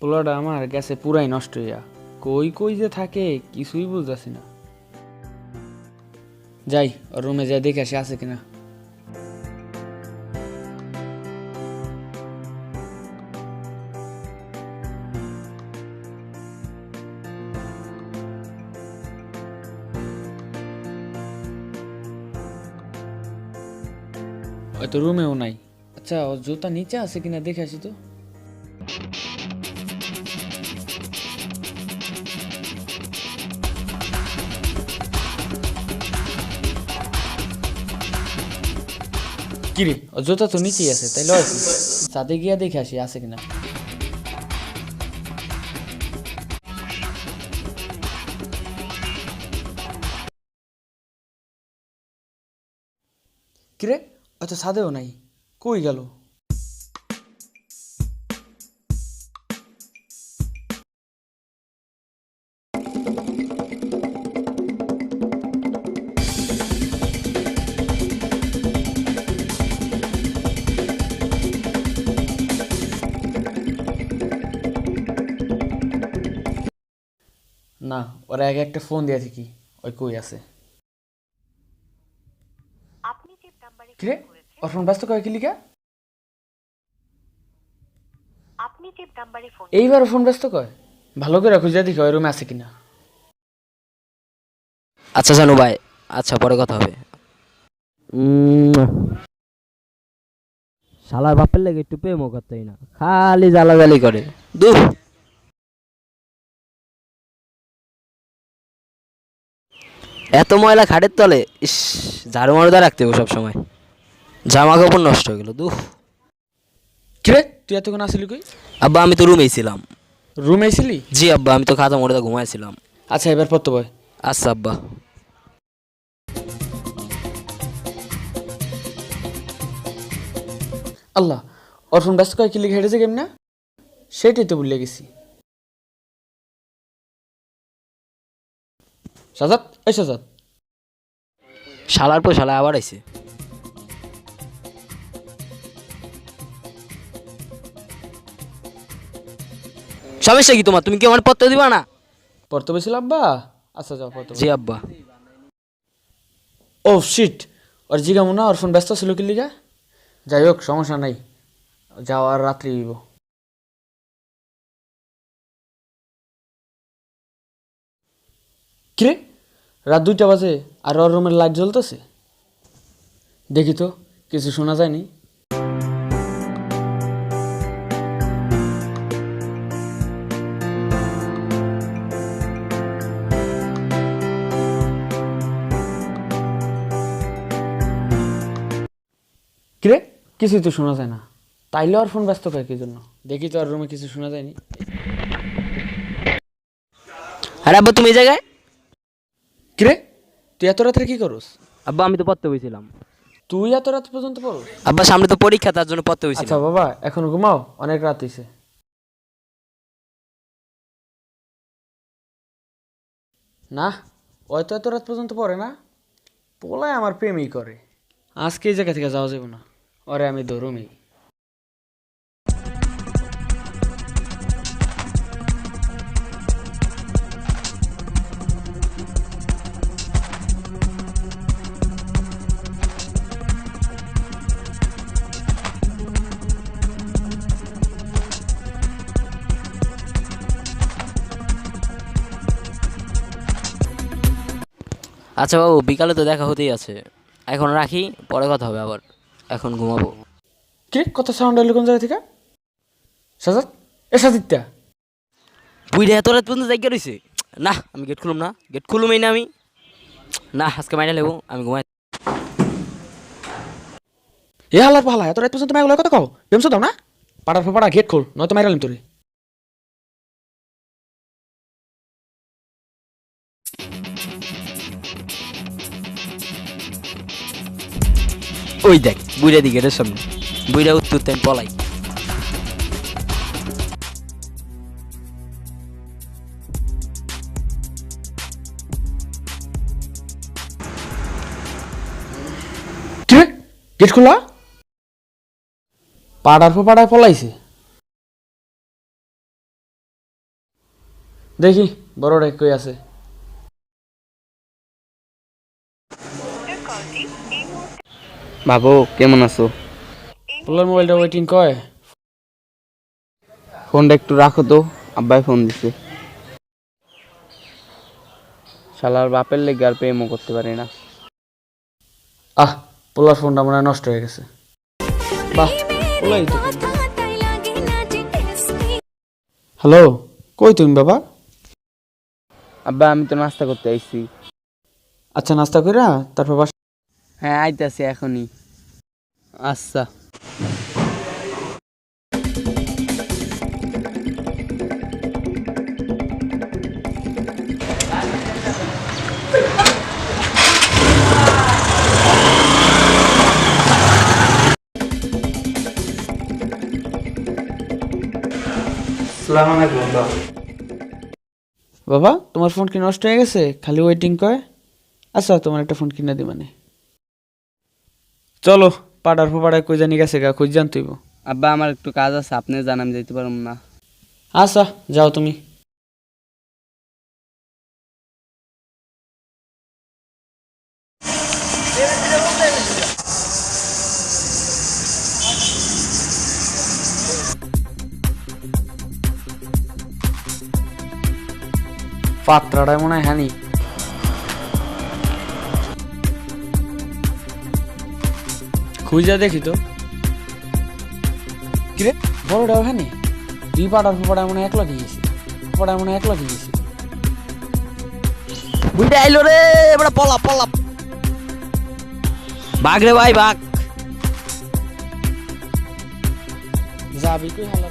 পোলাটা আমার গেছে পুরাই নষ্ট হইয়া। কই কই যে থাকে, কিছুই বুঝতেছি না। যাই, ওর রুমে যাই, দেখে আসি, আছে কিনা। হয়তো রুমেও নাই। আচ্ছা জুতা নিচে আছে কিনা, দেখে আসি তো। কিরে? জুতা তো নিচেই আছে তাইলে সাথে গিয়া দেখে আসি আছে কিনা। কিরে? আচ্ছা সাদেও নাই। কই গেল? ওরা আগে একটা ফোন দিয়ে থাকি ওই কই আছে। আপনি যে নাম্বারে কিরে? ওর ফোন ব্যস্ত কয় কি লিখা? আপনি যে নাম্বারে ফোন এইবার ফোন ব্যস্ত কয় ভালো করে খুঁজে দেখি ওই রুমে আছে কিনা। আচ্ছা জানু ভাই আচ্ছা পরে কথা হবে। শালার বাপের লেগে একটু প্রেমও করতেই না। খালি জ্বালাজালি করে। দূর এত ময়লা খাটের তলে ইস ঝাড়ু মারুদা রাখতে হবে সবসময়। জামা কাপড় নষ্ট হয়ে গেল দুঃখ কিরে তুই এতক্ষণ আসলি কই? আব্বা আমি তো রুমেই ছিলাম। রুমে এসিলি? জি আব্বা আমি তো খাতা মোড়ে ঘুমাইছিলাম আচ্ছা এবার পড়তে বয়। আচ্ছা আব্বা। আল্লাহ ওর ফোন ব্যস্ত কয় কি লিখে হেঁটেছে কেমনা? সেটাই তো ভুলে গেছি। সাজাদ এই সাজাদ শালার পর শালা আবার আইছে। সমস্যা কি তোমার? তুমি কি আমার পত্র দিবা না? পড়তে বসছিল আব্বা? আচ্ছা যাও পড়তে জি আব্বা। ও শিট ওর জিগা মনে ওর ফোন ব্যস্ত ছিল কি লিগা? যাই হোক সমস্যা নাই। যাও আর রাত্রি হইব। কিরে রাত দুইটা বাজে আর ওর রুমের লাইট জ্বলতেছে। দেখি তো, কিছু শোনা যায়নি। কিরে, কিছুই তো শোনা যায় না। তাইলে আর ফোন ব্যস্ত কয় কি জন্য? দেখি তো আর রুমে কিছু শোনা যায়নি। আরে আব্বা, তুমি এই জায়গায়? কিরে? তুই এত রাত্রে কি করস? আব্বা আমি তো পড়তে বইছিলাম। তুই এত রাত পর্যন্ত পড়স? আব্বা সামনে তো পরীক্ষা তার জন্য পড়তে আচ্ছা বাবা এখন ঘুমাও অনেক রাত হইছে। না ওই তো এত রাত পর্যন্ত পড়ে না। পোলায় আমার প্রেমই করে। আজকে এই জায়গা থেকে যাওয়া যাবে না। ওরে আমি ধরুমি আচ্ছা বাবু বিকালে তো দেখা হতেই আছে। এখন রাখি পরে কথা হবে আবার। এখন ঘুমাবো। কে? কথা সাউন্ড এলো কোন জায়গা থেকে? সাজাদ? এ সাজিত্যা বুইটা এত রাত পর্যন্ত জায়গা রয়েছে না আমি গেট খুলুম না। গেট খুলুম খুলুমই না আমি। না আজকে মাইনা লেবো আমি ঘুমাই। এ হালার পালা এত রাত পর্যন্ত মাইগুলো কথা কও? বেমসো দাও না। পাড়ার পাড়া গেট খোল নয়তো মাইরালিম তোরে। ওই দেখ বুইটা দিকে গেটের সামনে। বুইটা উত্তর তেম পলাই। গেট খোলা? পাড়ার পর পাড়ায় পলাইছে? দেখি বড়টা কই আছে? বাবু কেমন আছো? পোলার মোবাইলটা ওয়েটিং কয়? ফোনটা একটু রাখো তো আব্বাই ফোন দিছে। শালার বাপের লেগে আর প্রেমও করতে পারি না। আহ পোলার ফোনটা মনে হয় নষ্ট হয়ে গেছে। বাহ পোলাই তো। হ্যালো কই তুমি বাবা? আব্বা আমি তো নাস্তা করতে আইছি। আচ্ছা নাস্তা কইরা তারপর বাস হ্যাঁ আইতাছি এখনই। আচ্ছা। বাবা। তোমার ফোন কি নষ্ট হয়ে গেছে? খালি ওয়েটিং কয়? আচ্ছা তোমার একটা ফোন কিনে দি মানে। চলো পাড়ার ফোপাড়ায় কই জানি গেছে গা খুঁজ জান তুইব আব্বা আমার একটু কাজ আছে আপনি জান আমি যেতে পারব না। আচ্ছা যাও তুমি। পাত্রাটায় মনে হয় হ্যানি খুঁজা দেখি তো। কিরে? বড়টাও হ্যানি দুই পাড়ার ফোপাড়ায় মনে হয় এক লগে গেছি। মনে এক লগে গেছি। বুইটা আইলো রে এবার পলা পলা। বাঘ রে ভাই বাঘ। যাবি তুই হালা